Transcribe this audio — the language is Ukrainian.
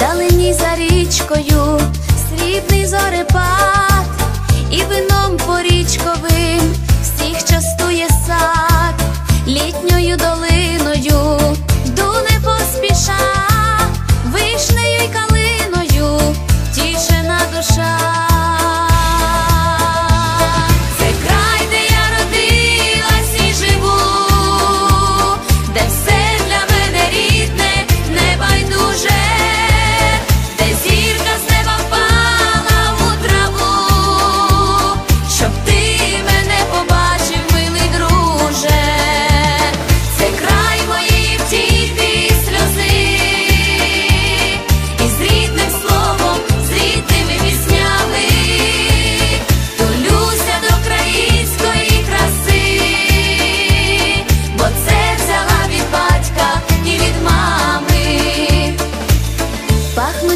вдалині за річкою, срібний зорепад і вином порічковим.